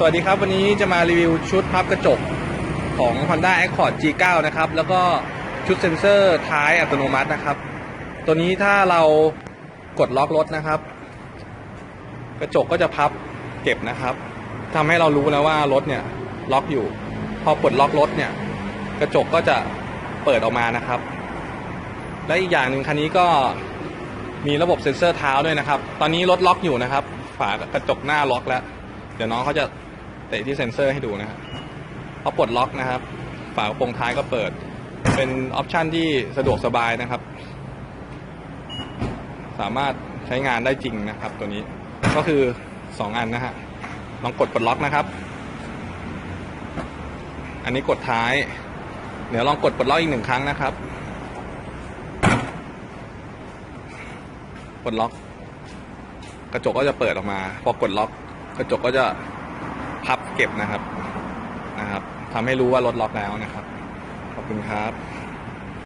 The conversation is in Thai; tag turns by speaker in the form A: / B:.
A: สวัสดีครับ วันนี้จะมารีวิวชุดพับกระจกของ Honda Accord G9 นะครับ แล้วก็ชุดเซ็นเซอร์ท้ายอัตโนมัตินะครับ ตัวนี้ถ้าเรากดล็อกรถนะครับ กระจกก็จะพับเก็บนะครับทำให้เรารู้แล้วว่ารถเนี่ยล็อกอยู่ พอปลดล็อกรถเนี่ย กระจกก็จะเปิดออกมานะครับ และอีกอย่างหนึ่งคันนี้ก็มีระบบเซ็นเซอร์เท้าด้วยนะครับ ตอนนี้รถล็อกอยู่นะครับ ฝากระจกหน้าล็อกแล้ว เดี๋ยวน้องเขาจะ เตะที่เซ็นเซอร์ให้ดูนะครับพอปลดล็อกนะครับ ฝากระโปรงท้ายก็เปิด เป็นออปชันที่สะดวกสบายนะครับ สามารถใช้งานได้จริงนะครับ ตัวนี้ก็คือสองอันนะฮะลองกดปลดล็อกนะครับ อันนี้กดท้าย เดี๋ยวลองกดปลดล็อกอีกหนึ่งครั้งนะครับปลดล็อก กระจกก็จะเปิดออกมา พอกดล็อก กระจกก็จะ พับเก็บนะครับนะครับทำให้รู้ว่ารถล็อกแล้วนะครับ ขอบคุณครับ